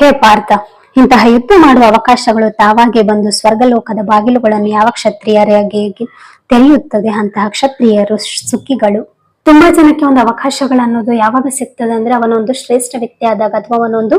ಹೇ ಪಾರ್ಥ, ಇಂತಹ ಯುದ್ಧ ಮಾಡುವ ಅವಕಾಶಗಳು ತಾವಾಗೆ ಬಂದು ಸ್ವರ್ಗಲೋಕದ ಬಾಗಿಲುಗಳನ್ನು ಯಾವ ಕ್ಷತ್ರಿಯರಿಗೆ ತೆರೆಯುತ್ತದೆ? ಅಂತಹ ಕ್ಷತ್ರಿಯರು ಸುಖಿಗಳು. ತುಂಬಾ ಜನಕ್ಕೆ ಒಂದು ಅವಕಾಶಗಳು ಅನ್ನೋದು ಯಾವಾಗ ಸಿಗ್ತದೆ ಅಂದ್ರೆ ಅವನೊಂದು ಶ್ರೇಷ್ಠ ವ್ಯಕ್ತಿ ಆದಾಗ ಅಥವಾ ಅವನೊಂದು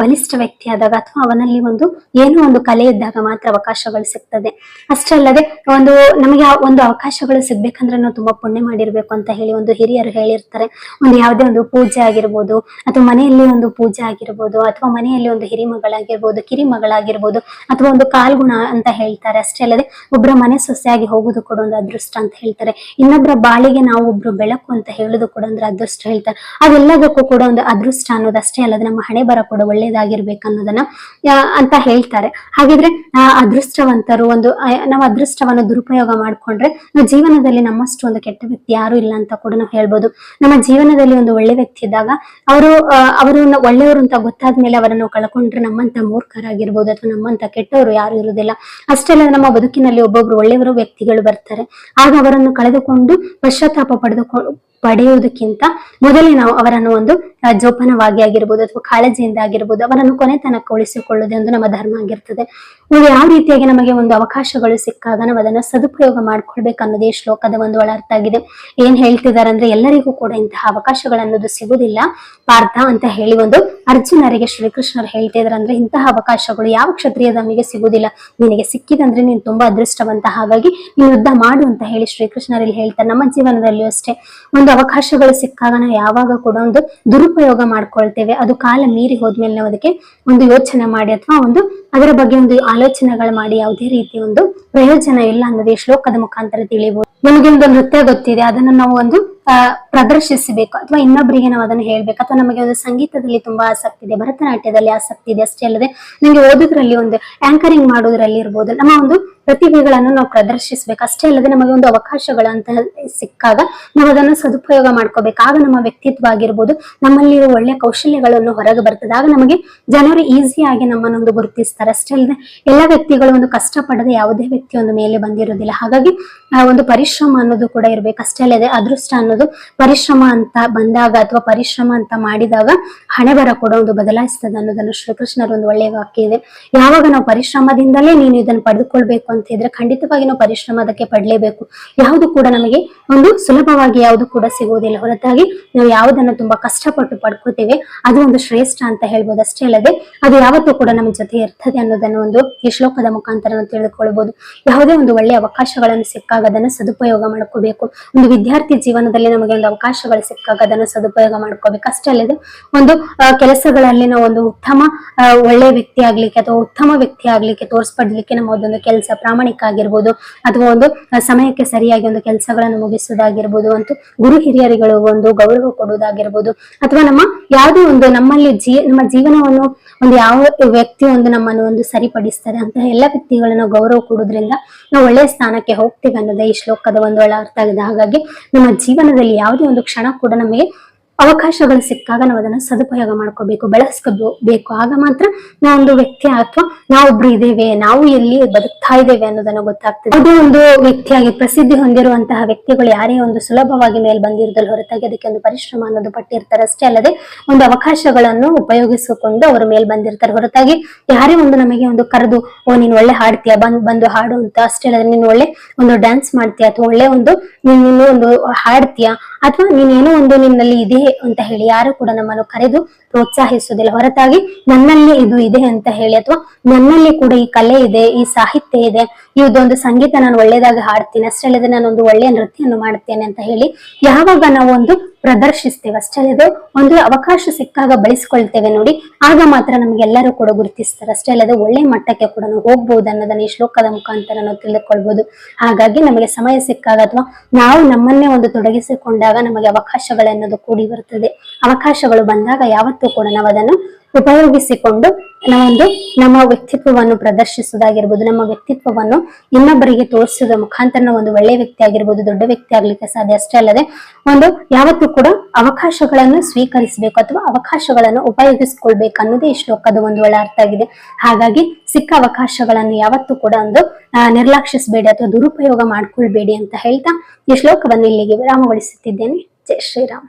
ಬಲಿಷ್ಠ ವ್ಯಕ್ತಿ ಆದಾಗ ಅಥವಾ ಅವನಲ್ಲಿ ಒಂದು ಏನೋ ಒಂದು ಕಲೆ ಇದ್ದಾಗ ಮಾತ್ರ ಅವಕಾಶಗಳು ಸಿಗ್ತದೆ. ಅಷ್ಟೇ ಅಲ್ಲದೆ ಒಂದು ನಮಗೆ ಒಂದು ಅವಕಾಶಗಳು ಸಿಗ್ಬೇಕಂದ್ರೆ ನಾವು ತುಂಬಾ ಪುಣ್ಯ ಮಾಡಿರ್ಬೇಕು ಅಂತ ಹೇಳಿ ಒಂದು ಹಿರಿಯರು ಹೇಳಿರ್ತಾರೆ. ಒಂದು ಯಾವುದೇ ಒಂದು ಪೂಜೆ ಆಗಿರ್ಬೋದು, ಅಥವಾ ಮನೆಯಲ್ಲಿ ಒಂದು ಪೂಜೆ ಆಗಿರ್ಬೋದು, ಅಥವಾ ಮನೆಯಲ್ಲಿ ಒಂದು ಹಿರಿಮಗಳಾಗಿರ್ಬೋದು, ಕಿರಿಮಗಳಾಗಿರ್ಬೋದು, ಅಥವಾ ಒಂದು ಕಾಲ್ಗುಣ ಅಂತ ಹೇಳ್ತಾರೆ. ಅಷ್ಟೇ ಅಲ್ಲದೆ ಒಬ್ಬರ ಮನೆ ಸೊಸೆಯಾಗಿ ಹೋಗುದು ಕೂಡ ಒಂದು ಅದೃಷ್ಟ ಅಂತ ಹೇಳ್ತಾರೆ. ಇನ್ನೊಬ್ಬರ ಬಾಳಿಗೆ ನಾವು ಒಬ್ರು ಬೆಳಕು ಅಂತ ಹೇಳುದು ಕೂಡ ಅಂದ್ರೆ ಅದೃಷ್ಟ ಹೇಳ್ತಾರೆ. ಅದೆಲ್ಲದಕ್ಕೂ ಕೂಡ ಒಂದು ಅದೃಷ್ಟ ಅನ್ನೋದು ಅಷ್ಟೇ ಅಲ್ಲದೆ ನಮ್ಮ ಹಣೆ ಬರ ಕೂಡ ಒಳ್ಳೇದಾಗಿರ್ಬೇಕು ಅನ್ನೋದನ್ನ ಅಂತ ಹೇಳ್ತಾರೆ. ಹಾಗಿದ್ರೆ ಅದೃಷ್ಟವಂತರು ಒಂದು ನಾವು ಅದೃಷ್ಟವನ್ನು ದುರುಪಯೋಗ ಮಾಡ್ಕೊಂಡ್ರೆ ನಮ್ಮ ಜೀವನದಲ್ಲಿ ನಮ್ಮಷ್ಟು ಒಂದು ಕೆಟ್ಟ ವ್ಯಕ್ತಿ ಯಾರು ಇಲ್ಲ ಅಂತ ಕೂಡ ನಾವು ಹೇಳ್ಬೋದು. ನಮ್ಮ ಜೀವನದಲ್ಲಿ ಒಂದು ಒಳ್ಳೆ ವ್ಯಕ್ತಿ ಇದ್ದಾಗ ಅವರು ಅವರು ಒಳ್ಳೆಯವರು ಅಂತ ಗೊತ್ತಾದ ಮೇಲೆ ಅವರನ್ನು ಕಳ್ಕೊಂಡ್ರೆ ನಮ್ಮಂತ ಮೂರ್ಖರಾಗಿರ್ಬೋದು ಅಥವಾ ನಮ್ಮಂತ ಕೆಟ್ಟವರು ಯಾರು ಇರುವುದಿಲ್ಲ. ಅಷ್ಟೇ ಅಲ್ಲದೆ ನಮ್ಮ ಬದುಕಿನಲ್ಲಿ ಒಬ್ಬೊಬ್ರು ಒಳ್ಳೆಯವರು ವ್ಯಕ್ತಿಗಳು ಬರ್ತಾರೆ. ಆಗ ಅವರನ್ನು ಕಳೆದುಕೊಂಡು ಪಶ್ಚಾತ್ತಾಪ ಪಡೆದುಕೊ হলো ಪಡೆಯುವುದಕ್ಕಿಂತ ಮೊದಲೇ ನಾವು ಅವರನ್ನು ಒಂದು ಜೋಪಾನವಾಗಿ ಆಗಿರ್ಬೋದು ಅಥವಾ ಕಾಳಜಿಯಿಂದ ಆಗಿರ್ಬೋದು ಅವರನ್ನು ಕೊನೆ ತನಕ ಉಳಿಸಿಕೊಳ್ಳುವುದೇ ಒಂದು ನಮ್ಮ ಧರ್ಮ ಆಗಿರ್ತದೆ. ಇದು ಯಾವ ರೀತಿಯಾಗಿ ನಮಗೆ ಒಂದು ಅವಕಾಶಗಳು ಸಿಕ್ಕಾಗ ನಾವು ಅದನ್ನ ಸದುಪಯೋಗ ಮಾಡ್ಕೊಳ್ಬೇಕು ಅನ್ನೋದೇ ಶ್ಲೋಕದ ಒಂದು ಒಳ ಅರ್ಥ ಆಗಿದೆ. ಏನ್ ಹೇಳ್ತಿದ್ದಾರೆ ಅಂದ್ರೆ ಎಲ್ಲರಿಗೂ ಕೂಡ ಇಂತಹ ಅವಕಾಶಗಳನ್ನೋದು ಸಿಗುವುದಿಲ್ಲ. ಪಾರ್ಥ ಅಂತ ಹೇಳಿ ಒಂದು ಅರ್ಜುನರಿಗೆ ಶ್ರೀಕೃಷ್ಣರು ಹೇಳ್ತಾ ಇದಾರೆ ಅಂದ್ರೆ ಇಂತಹ ಅವಕಾಶಗಳು ಯಾವ ಕ್ಷತ್ರಿಯದ ನಮಗೆ ಸಿಗುವುದಿಲ್ಲ. ನಿನಗೆ ಸಿಕ್ಕಿದಂದ್ರೆ ನೀನು ತುಂಬಾ ಅದೃಷ್ಟವಂತ ಹಾಗಾಗಿ ನೀನು ಯುದ್ಧ ಮಾಡು ಅಂತ ಹೇಳಿ ಶ್ರೀಕೃಷ್ಣರಲ್ಲಿ ಹೇಳ್ತಾರೆ. ನಮ್ಮ ಜೀವನದಲ್ಲಿಯೂ ಅಷ್ಟೇ. ಒಂದು ಅವಕಾಶಗಳು ಸಿಕ್ಕಾಗ ನಾವು ಯಾವಾಗ ಕೂಡ ಒಂದು ದುರುಪಯೋಗ ಮಾಡ್ಕೊಳ್ತೇವೆ. ಅದು ಕಾಲ ಮೀರಿ ಹೋದ್ಮೇಲೆ ನಾವು ಅದಕ್ಕೆ ಒಂದು ಯೋಚನೆ ಮಾಡಿ ಅಥವಾ ಒಂದು ಅದರ ಬಗ್ಗೆ ಒಂದು ಆಲೋಚನೆಗಳು ಮಾಡಿ ಯಾವುದೇ ರೀತಿ ಒಂದು ಪ್ರಯೋಜನ ಇಲ್ಲ ಅನ್ನೋದು ಶ್ಲೋಕದ ಮುಖಾಂತರ ತಿಳಿಬಹುದು ನಮಗೆ ಒಂದು ನೃತ್ಯ ಗೊತ್ತಿದೆ. ಅದನ್ನು ನಾವು ಒಂದು ಪ್ರದರ್ಶಿಸಬೇಕು ಅಥವಾ ಇನ್ನೊಬ್ಬರಿಗೆ ನಾವು ಅದನ್ನು ಹೇಳ್ಬೇಕು. ಅಥವಾ ನಮಗೆ ಒಂದು ಸಂಗೀತದಲ್ಲಿ ತುಂಬಾ ಆಸಕ್ತಿ ಇದೆ, ಭರತನಾಟ್ಯದಲ್ಲಿ ಆಸಕ್ತಿ ಇದೆ ಅಷ್ಟೇ ಅಲ್ಲದೆ ನಂಗೆ ಓದೋದ್ರಲ್ಲಿ ಒಂದು ಆಂಕರಿಂಗ್ ಮಾಡೋದ್ರಲ್ಲಿ ಇರ್ಬೋದು. ನಮ್ಮ ಒಂದು ಪ್ರತಿಭೆಗಳನ್ನು ನಾವು ಪ್ರದರ್ಶಿಸ್ಬೇಕು. ಅಷ್ಟೇ ಅಲ್ಲದೆ ನಮಗೆ ಒಂದು ಅವಕಾಶಗಳು ಅಂತ ಸಿಕ್ಕಾಗ ನಾವು ಅದನ್ನು ಸದುಪಯೋಗ ಮಾಡ್ಕೋಬೇಕು. ಆಗ ನಮ್ಮ ವ್ಯಕ್ತಿತ್ವ ಆಗಿರ್ಬೋದು ನಮ್ಮಲ್ಲಿರೋ ಒಳ್ಳೆ ಕೌಶಲ್ಯಗಳನ್ನು ಹೊರಗೆ ಬರ್ತದೆ. ಆಗ ನಮಗೆ ಜನರು ಈಸಿಯಾಗಿ ನಮ್ಮನ್ನೊಂದು ಗುರುತಿಸ್ತಾರೆ. ಅಷ್ಟೇ ಅಲ್ಲದೆ ಎಲ್ಲ ವ್ಯಕ್ತಿಗಳು ಒಂದು ಕಷ್ಟಪಡದೆ ಯಾವುದೇ ವ್ಯಕ್ತಿ ಒಂದು ಮೇಲೆ ಬಂದಿರೋದಿಲ್ಲ. ಹಾಗಾಗಿ, ಆ, ಒಂದು ಪರಿಶ್ರಮ ಅನ್ನೋದು ಕೂಡ ಇರಬೇಕು. ಅಷ್ಟೇ ಅಲ್ಲದೆ ಅದೃಷ್ಟ ಅನ್ನೋದು ಪರಿಶ್ರಮ ಅಂತ ಬಂದಾಗ ಅಥವಾ ಪರಿಶ್ರಮ ಅಂತ ಮಾಡಿದಾಗ ಹಣೆ ಬರ ಕೂಡ ಒಂದು ಬದಲಾಯಿಸ್ತದೆ ಅನ್ನೋದನ್ನು ಶ್ರೀಕೃಷ್ಣರ ಒಂದು ಒಳ್ಳೆಯ ವಾಕ್ಯ ಇದೆ. ಯಾವಾಗ ನಾವು ಪರಿಶ್ರಮದಿಂದಲೇ ನೀನು ಇದನ್ನು ಪಡೆದುಕೊಳ್ಬೇಕು ಅಂತ ಹೇಳಿದ್ರೆ ಖಂಡಿತವಾಗಿ ನಾವು ಪರಿಶ್ರಮ ಅದಕ್ಕೆ ಪಡಲೇಬೇಕು. ಯಾವುದು ಕೂಡ ನಮಗೆ ಒಂದು ಸುಲಭವಾಗಿ ಯಾವುದು ಕೂಡ ಸಿಗುವುದಿಲ್ಲ. ಹೊರತಾಗಿ ನಾವು ಯಾವುದನ್ನು ತುಂಬಾ ಕಷ್ಟಪಟ್ಟು ಪಡ್ಕೋತೇವೆ ಅದು ಒಂದು ಶ್ರೇಷ್ಠ ಅಂತ ಹೇಳ್ಬೋದು ಅಷ್ಟೇ ಅಲ್ಲದೆ, ಅದು ಯಾವತ್ತೂ ಕೂಡ ನಮ್ಮ ಜೊತೆ ಇರ್ತದೆ ಅನ್ನೋದನ್ನು ಒಂದು ಈ ಶ್ಲೋಕದ ಮುಖಾಂತರ ತಿಳಿದುಕೊಳ್ಬಹುದು ಯಾವುದೇ ಒಂದು ಒಳ್ಳೆಯ ಅವಕಾಶಗಳನ್ನು ಸಿಕ್ಕಾಗ ಅದನ್ನು ಸದುಪಯೋಗ ಮಾಡ್ಕೋಬೇಕು. ಒಂದು ವಿದ್ಯಾರ್ಥಿ ಜೀವನದಲ್ಲಿ ನಮಗೆ ಒಂದು ಅವಕಾಶಗಳು ಸಿಕ್ಕಾಗ ಅದನ್ನು ಸದುಪಯೋಗ ಮಾಡ್ಕೋಬೇಕು. ಅಷ್ಟೇ ಅಲ್ಲದೆ, ಒಂದು ಕೆಲಸಗಳಲ್ಲಿ ನಾವು ಒಂದು ಉತ್ತಮ ಒಳ್ಳೆಯ ವ್ಯಕ್ತಿ ಆಗ್ಲಿಕ್ಕೆ ಅಥವಾ ಉತ್ತಮ ವ್ಯಕ್ತಿ ಆಗ್ಲಿಕ್ಕೆ ತೋರಿಸ್ಪಡ್ಲಿಕ್ಕೆ ನಮ್ಮ ಒಂದೊಂದು ಕೆಲಸ ಪ್ರಾಮಾಣಿಕ ಆಗಿರ್ಬೋದು ಅಥವಾ ಒಂದು ಸಮಯಕ್ಕೆ ಸರಿಯಾಗಿ ಒಂದು ಕೆಲಸಗಳನ್ನು ಮುಗಿಸುವುದಾಗಿರ್ಬೋದು ಅಂತೂ ಗುರು ಹಿರಿಯರಿಗಳು ಒಂದು ಗೌರವ ಕೊಡುವುದಾಗಿರ್ಬೋದು. ಅಥವಾ ನಮ್ಮ ಯಾವುದೇ ಒಂದು ನಮ್ಮಲ್ಲಿ ಜೀ, ನಮ್ಮ ಜೀವನವನ್ನು ಒಂದು ಯಾವ ವ್ಯಕ್ತಿ ಒಂದು ನಮ್ಮನ್ನು ಒಂದು ಸರಿಪಡಿಸ್ತಾರೆ ಅಂತ ಎಲ್ಲ ವ್ಯಕ್ತಿಗಳನ್ನು ಗೌರವ ಕೊಡೋದ್ರಿಂದ ನಾವು ಒಳ್ಳೆಯ ಸ್ಥಾನಕ್ಕೆ ಹೋಗ್ತೀವಿ ಅನ್ನೋದೇ ಈ ಶ್ಲೋಕದ ಒಂದು ಒಳ್ಳೆ ಅರ್ಥ ಆಗಿದೆ ಹಾಗಾಗಿ ನಮ್ಮ ಜೀವನದಲ್ಲಿ ಯಾವುದೇ ಒಂದು ಕ್ಷಣ ಕೂಡ ನಮಗೆ ಅವಕಾಶಗಳು ಸಿಕ್ಕಾಗ ನಾವು ಅದನ್ನ ಸದುಪಯೋಗ ಮಾಡ್ಕೋಬೇಕು, ಬೆಳೆಸ್ಕೋಬೇಕು. ಆಗ ಮಾತ್ರ ನಾವೊಂದು ವ್ಯಕ್ತಿ ಅಥವಾ ನಾವೊಬ್ರು ಇದ್ದೇವೆ, ನಾವು ಎಲ್ಲಿ ಬದುಕ್ತಾ ಇದ್ದೇವೆ ಅನ್ನೋದನ್ನ ಗೊತ್ತಾಗ್ತದೆ. ಅದು ಒಂದು ವ್ಯಕ್ತಿಯಾಗಿ ಪ್ರಸಿದ್ಧಿ ಹೊಂದಿರುವಂತಹ ವ್ಯಕ್ತಿಗಳು ಯಾರೇ ಒಂದು ಸುಲಭವಾಗಿ ಮೇಲೆ ಬಂದಿರೋದಲ್ಲ ಹೊರತಾಗಿ ಅದಕ್ಕೆ ಒಂದು ಪರಿಶ್ರಮ ಅನ್ನೋದು ಪಟ್ಟಿರ್ತಾರೆ ಅಷ್ಟೇ ಅಲ್ಲದೆ, ಒಂದು ಅವಕಾಶಗಳನ್ನು ಉಪಯೋಗಿಸಿಕೊಂಡು ಅವರು ಮೇಲ್ ಬಂದಿರ್ತಾರೆ. ಹೊರತಾಗಿ ಯಾರೇ ಒಂದು ನಮಗೆ ಒಂದು ಕರೆದು, ಓ, ನೀನು ಒಳ್ಳೆ ಹಾಡ್ತೀಯ? ಬಂದ್, ಬಂದು ಹಾಡು ಅಂತ. ಅಷ್ಟೇ ಅಲ್ಲದೆ, ನೀನು ಒಳ್ಳೆ ಒಂದು ಡ್ಯಾನ್ಸ್ ಮಾಡ್ತೀಯ? ಅಥವಾ ಒಳ್ಳೆ ಒಂದು, ನೀನು ಒಂದು ಹಾಡ್ತೀಯ? ಅಥವಾ ನೀನೇನೋ ಒಂದು ನಿನ್ನಲ್ಲಿ ಇದೆ ಅಂತ ಹೇಳಿ ಯಾರು ಕೂಡ ನಮ್ಮನ್ನು ಕರೆದು ಪ್ರೋತ್ಸಾಹಿಸುವುದಿಲ್ಲ. ಹೊರತಾಗಿ ನನ್ನಲ್ಲಿ ಇದು ಇದೆ ಅಂತ ಹೇಳಿ ಅಥವಾ ನನ್ನಲ್ಲಿ ಕೂಡ ಈ ಕಲೆ ಇದೆ, ಈ ಸಾಹಿತ್ಯ ಇದೆ ಈ ಇದೊಂದು ಸಂಗೀತ ನಾನು ಒಳ್ಳೇದಾಗಿ ಹಾಡ್ತೀನಿ, ಅಷ್ಟೇ ಅಲ್ಲದೆ ಒಂದು ಒಳ್ಳೆಯ ನೃತ್ಯವನ್ನು ಮಾಡ್ತೇನೆ ಅಂತ ಹೇಳಿ ಯಾವಾಗ ನಾವು ಒಂದು ಪ್ರದರ್ಶಿಸ್ತೇವೆ, ಅಷ್ಟೇ ಅಲ್ಲದೆ ಒಂದು ಅವಕಾಶ ಸಿಕ್ಕಾಗ ಬಳಸ್ಕೊಳ್ತೇವೆ ನೋಡಿ. ಆಗ ಮಾತ್ರ ನಮ್ಗೆಲ್ಲರೂ ಕೂಡ ಗುರುತಿಸ್ತಾರೆ. ಅಷ್ಟೇ ಅಲ್ಲದೆ ಒಳ್ಳೆ ಮಟ್ಟಕ್ಕೆ ಕೂಡ ನಾವು ಹೋಗ್ಬಹುದು ಅನ್ನೋದನ್ನ ಈ ಶ್ಲೋಕದ ಮುಖಾಂತರ ನಾವು ತಿಳಿದುಕೊಳ್ಬಹುದು ಹಾಗಾಗಿ ನಮಗೆ ಸಮಯ ಸಿಕ್ಕಾಗ ಅಥವಾ ನಾವು ನಮ್ಮನ್ನೇ ಒಂದು ತೊಡಗಿಸಿಕೊಂಡಾಗ ನಮಗೆ ಅವಕಾಶಗಳನ್ನೋದು ಕೂಡಿ ಬರುತ್ತದೆ ಅವಕಾಶಗಳು ಬಂದಾಗ ಯಾವತ್ತೂ ಕೂಡ ನಾವು ಅದನ್ನು ಉಪಯೋಗಿಸಿಕೊಂಡು ನಾವೊಂದು ನಮ್ಮ ವ್ಯಕ್ತಿತ್ವವನ್ನು ಪ್ರದರ್ಶಿಸುವುದಾಗಿರ್ಬೋದು, ನಮ್ಮ ವ್ಯಕ್ತಿತ್ವವನ್ನು ಇನ್ನೊಬ್ಬರಿಗೆ ತೋರಿಸುವುದರ ಮುಖಾಂತರ ಒಂದು ಒಳ್ಳೆಯ ವ್ಯಕ್ತಿ ಆಗಿರ್ಬೋದು, ದೊಡ್ಡ ವ್ಯಕ್ತಿ ಆಗ್ಲಿಕ್ಕೆ ಸಾಧ್ಯ. ಅಷ್ಟೇ ಅಲ್ಲದೆ ಒಂದು ಯಾವತ್ತೂ ಕೂಡ ಅವಕಾಶಗಳನ್ನು ಸ್ವೀಕರಿಸಬೇಕು ಅಥವಾ ಅವಕಾಶಗಳನ್ನು ಉಪಯೋಗಿಸಿಕೊಳ್ಬೇಕು ಅನ್ನೋದೇ ಈ ಶ್ಲೋಕದ ಒಂದು ಒಳ್ಳೆ ಅರ್ಥ ಆಗಿದೆ. ಹಾಗಾಗಿ ಸಿಕ್ಕ ಅವಕಾಶಗಳನ್ನು ಯಾವತ್ತೂ ಕೂಡ ಒಂದು ನಿರ್ಲಕ್ಷಿಸಬೇಡಿ ಅಥವಾ ದುರುಪಯೋಗ ಮಾಡ್ಕೊಳ್ಬೇಡಿ ಅಂತ ಹೇಳ್ತಾ ಈ ಶ್ಲೋಕವನ್ನು ಇಲ್ಲಿಗೆ ವಿರಾಮಗೊಳಿಸುತ್ತಿದ್ದೇನೆ. ಜೈ ಶ್ರೀರಾಮ್.